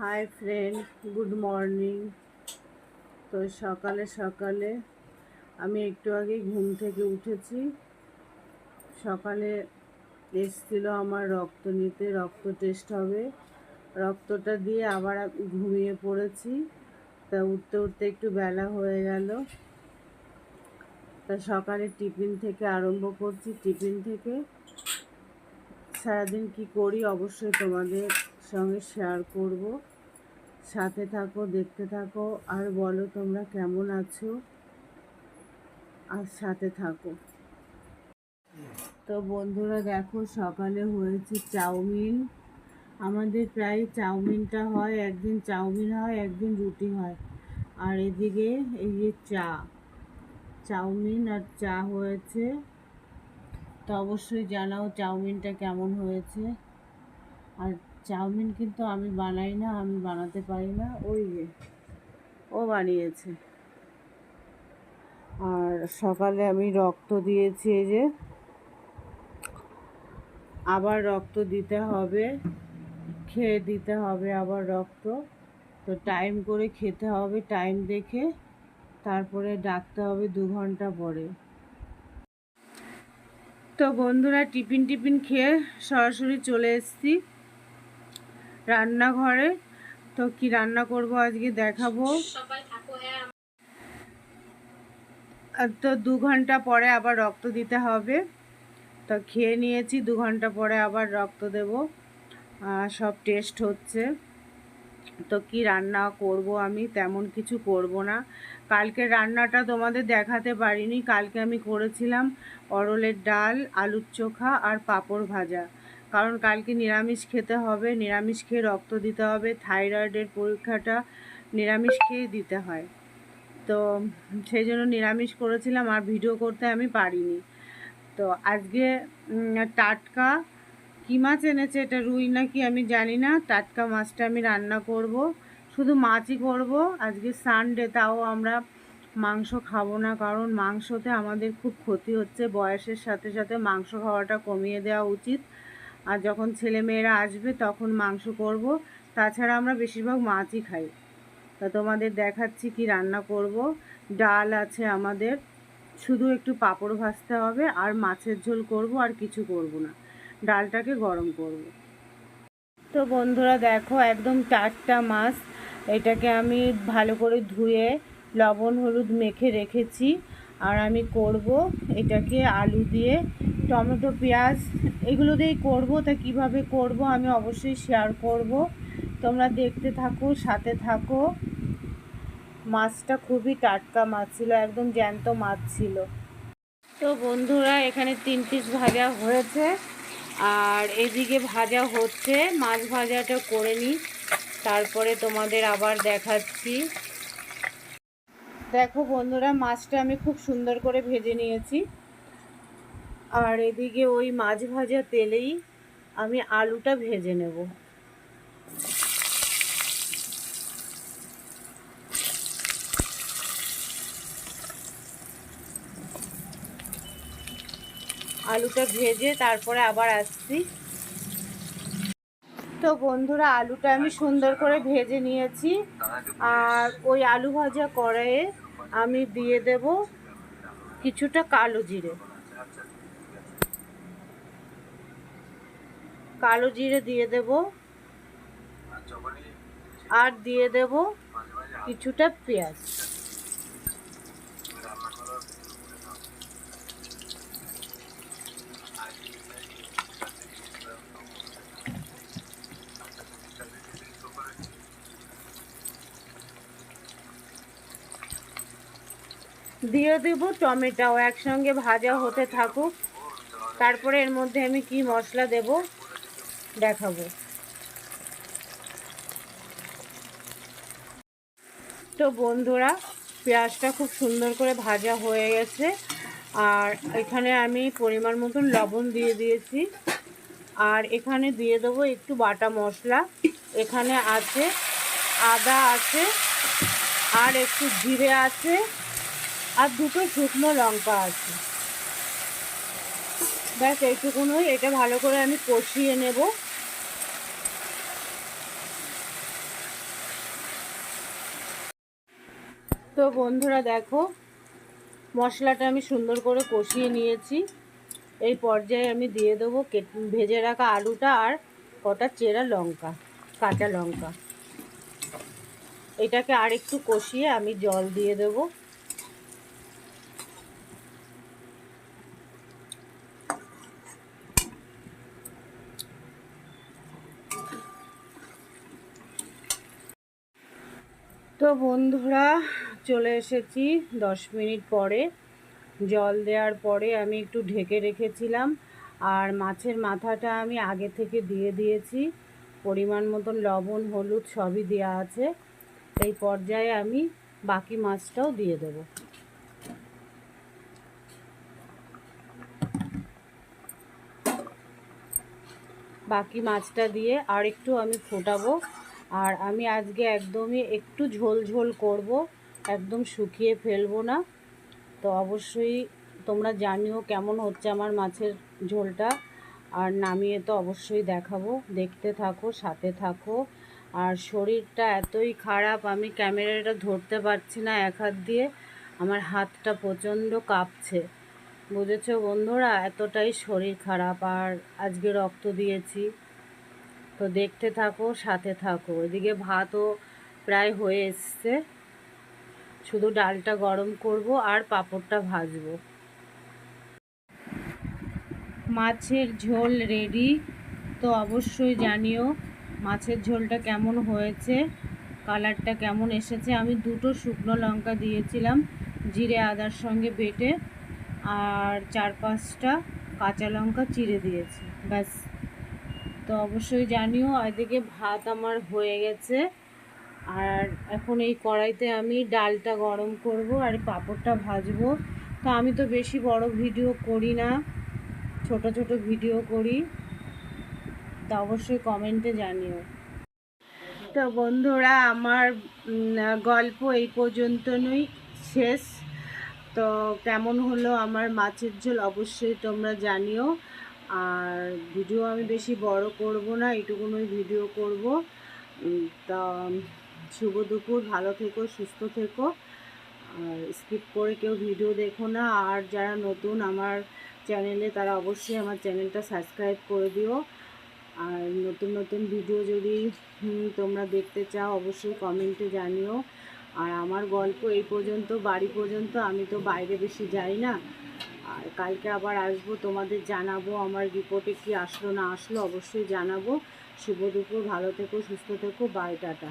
Hi friend good morning তো সকালে সকালে আমি একটু আগে ঘুম থেকে উঠেছি। সকালে এসছিল আমার রক্ত নিতে, রক্ত টেস্ট হবে। রক্তটা দিয়ে আবার ঘুমিয়ে পড়েছি। তা উঠতে উঠতে একটু বেলা হয়ে গেল। তা সকালে টিফিন থেকে আরম্ভ করছি। টিফিন থেকে সারাদিন কি করি অবশ্যই তোমাদের সঙ্গে শেয়ার করব। সাথে থাকো, দেখতে থাকো, আর বলো তোমরা কেমন আছো? আর সাথে থাকো। তো বন্ধুরা দেখো, সকালে হয়েছে চাউমিন। আমাদের প্রায় চাউমিনটা হয়, একদিন চাউমিন হয়, একদিন রুটি হয়। আর এদিকে এই যে চা, চাউমিন আর চা হয়েছে। তো অবশ্যই জানাও চাউমিনটা কেমন হয়েছে। আর চাউমিন কিন্তু আমি বানাই না, আমি বানাতে পারি না। ওই যে, ও বানিয়েছে। আর সকালে আমি রক্ত দিয়েছি, এই যে। আবার রক্ত দিতে হবে, খেয়ে দিতে হবে আবার রক্ত। তো টাইম করে খেতে হবে টাইম দেখে। তারপরে ডাকতে হবে দু ঘণ্টা পরে। তো বন্ধুরা টিফিন টিফিন খেয়ে সরাসরি চলে এসেছি। রান্নাঘরে। তো কি রান্না করব আজকে দেখাবো। আর তো দু ঘণ্টা পরে আবার রক্ত দিতে হবে। তো খেয়ে নিয়েছি দু ঘণ্টা পরে আবার রক্ত দেব। সব টেস্ট হচ্ছে। তো কি রান্না করব আমি তেমন কিছু করব না। কালকে রান্নাটা তোমাদের দেখাতে পারিনি। কালকে আমি করেছিলাম অরলের ডাল আলুর চোখা আর পাঁপড় ভাজা। কারণ কালকে নিরামিষ খেতে হবে, নিরামিষ খেয়ে রক্ত দিতে হবে, থাইরয়েডের পরীক্ষাটা নিরামিষ খেয়ে দিতে হয়। তো সেই জন্য নিরামিষ করেছিলাম, আর ভিডিও করতে আমি পারিনি। তো আজকে টাটকা কী মাছ এনেছে এটা রুই নাকি আমি জানি না, টাটকা মাছটা আমি রান্না করব। শুধু মাছই করব, আজকে সানডে, তাও আমরা মাংস খাব না, কারণ মাংসতে আমাদের খুব ক্ষতি হচ্ছে, বয়সের সাথে সাথে মাংস খাওয়াটা কমিয়ে দেওয়া উচিত। আর যখন ছেলে মেয়েরা আসবে তখন মাংস করব, তাছাড়া আমরা বেশিরভাগ মাছই খাই। তা তোমাদের দেখাচ্ছি কি রান্না করব। ডাল আছে আমাদের, শুধু একটু পাঁপড় ভাজতে হবে, আর মাছের ঝোল করব, আর কিছু করব না। ডালটাকে গরম করব। তো বন্ধুরা দেখো, একদম টাটকা মাছ। এটাকে আমি ভালো করে ধুয়ে লবণ, হলুদ মেখে রেখেছি। আর আমি করব এটাকে আলু দিয়ে টমেটো, পেঁয়াজ, এগুলো দিয়েই করব। তা কীভাবে করব আমি অবশ্যই শেয়ার করব। তোমরা দেখতে থাকো, সাথে থাকো। মাছটা খুবই টাটকা মাছ ছিল, একদম জ্যান্ত মাছ ছিল। তো বন্ধুরা, এখানে তিন পিস ভাজা হয়েছে। আর এদিকে ভাজা হচ্ছে, মাছ ভাজাটা করে নিই তারপরে তোমাদের আবার দেখাচ্ছি। দেখো বন্ধুরা, মাছটা আমি খুব সুন্দর করে ভেজে নিয়েছি। আর এদিকে ওই মাছ ভাজা তেলেই আমি আলুটা ভেজে নেব। আলুটা ভেজে তারপরে আবার আসছি। তো বন্ধুরা, আলুটা আমি সুন্দর করে ভেজে নিয়েছি। আর ওই আলু ভাজা কড়াইয়ে আমি দিয়ে দেব কিছুটা কালো জিরে। কালো জিরে দিয়ে দেব। আর দিয়ে দেব কিছুটা পেঁয়াজ। দিয়ে দেব টমেটো। একসঙ্গে ভাজা হতে থাকুক। তারপরে এর মধ্যে আমি কি মশলা দেব? দেখাবো। তো বন্ধুরা, পেঁয়াজটা খুব সুন্দর করে ভাজা হয়ে গেছে। আর এখানে আমি পরিমাণ মতন লবণ দিয়ে দিয়েছি। আর এখানে দিয়ে দেবো একটু বাটা মশলা। এখানে আছে আদা আছে, আর একটু জিরে আছে, আর দুটো শুকনো লঙ্কা আছে। ব্যাস, এইটুকুনই। এটা ভালো করে আমি কষিয়ে নেব। তো বন্ধুরা দেখো, মশলাটা আমি সুন্দর করে কষিয়ে নিয়েছি। এই পর্যায়ে আমি দিয়ে দেবো ভেজে রাখা আলুটা আর কটা চেরা লঙ্কা, কাঁচা লঙ্কা। এটাকে আর একটু কষিয়ে আমি জল দিয়ে দেবো। তো বন্ধুরা, চলে এসেছি দশ মিনিট পরে। জল দেওয়ার পরে আমি একটু ঢেকে রেখেছিলাম, আর মাছের মাথাটা আমি আগে থেকে দিয়ে দিয়েছি। পরিমাণ মতন লবণ, হলুদ সবই দেওয়া আছে। এই পর্যায়ে আমি বাকি মাছটাও দিয়ে দেবো। বাকি মাছটা দিয়ে আর একটু আমি ফোটাবো। আর আমি আজকে একদমই একটু ঝোল ঝোল করব, একদম শুকিয়ে ফেলব না। তো অবশ্যই তোমরা জানিও কেমন হচ্ছে আমার মাছের ঝোলটা। আর নামিয়ে তো অবশ্যই দেখাবো, দেখতে থাকো, সাথে থাকো। আর শরীরটা এতই খারাপ, আমি ক্যামেরাটা ধরতে পারছি না এক হাত দিয়ে। আমার হাতটা প্রচণ্ড কাঁপছে। বুঝেছ বন্ধুরা? এতটাই শরীর খারাপ, আর আজকে রক্ত দিয়েছি। তো দেখতে থাকো, সাথে থাকো। এদিকে ভাতও প্রায় হয়ে এসছে। শুধু ডালটা গরম করব আর পাঁপড়টা ভাজবো। মাছের ঝোল রেডি তো অবশ্যই জানিও মাছের ঝোলটা কেমন হয়েছে কালারটা কেমন এসেছে। আমি দুটো শুকনো লঙ্কা দিয়েছিলাম, জিরে, আদার সঙ্গে বেটে, আর চার পাঁচটা কাঁচা লঙ্কা চিড়ে দিয়েছি, ব্যাস। তো অবশ্যই জানিও, এদিকে ভাত আমার হয়ে গেছে। আর এখন এই কড়াইতে আমি ডালটা গরম করব আর পাঁপড়টা ভাজবো। তো আমি তো বেশি বড় ভিডিও করি না, ছোট ছোট ভিডিও করি। তা অবশ্যই কমেন্টে জানিও। তো বন্ধুরা, আমার গল্প এই পর্যন্তই শেষ। তো কেমন হলো আমার মাছের ঝোল অবশ্যই তোমরা জানিও। আর ভিডিও আমি বেশি বড় করব না, এইটুকুনই ভিডিও করব। তা, শুভ দুপুর, ভালো থেকো, সুস্থ থেকো। আর স্কিপ করে কেউ ভিডিও দেখো না। আর যারা নতুন আমার চ্যানেলে, তারা অবশ্যই আমার চ্যানেলটা সাবস্ক্রাইব করে দিও। আর নতুন নতুন ভিডিও যদি তোমরা দেখতে চাও, অবশ্যই কমেন্টে জানিও। আর আমার গল্প এই পর্যন্ত, বাড়ি পর্যন্ত, আমি তো বাইরে বেশি যাই না। আর কালকে আবার আসব, তোমাদের জানাব, আমার রিপোর্টে কি আসলো না আসলো, অবশ্যই জানাব। শুভ দুপুর, ভালো থেকো, সুস্থ থেকো বাই টাটা।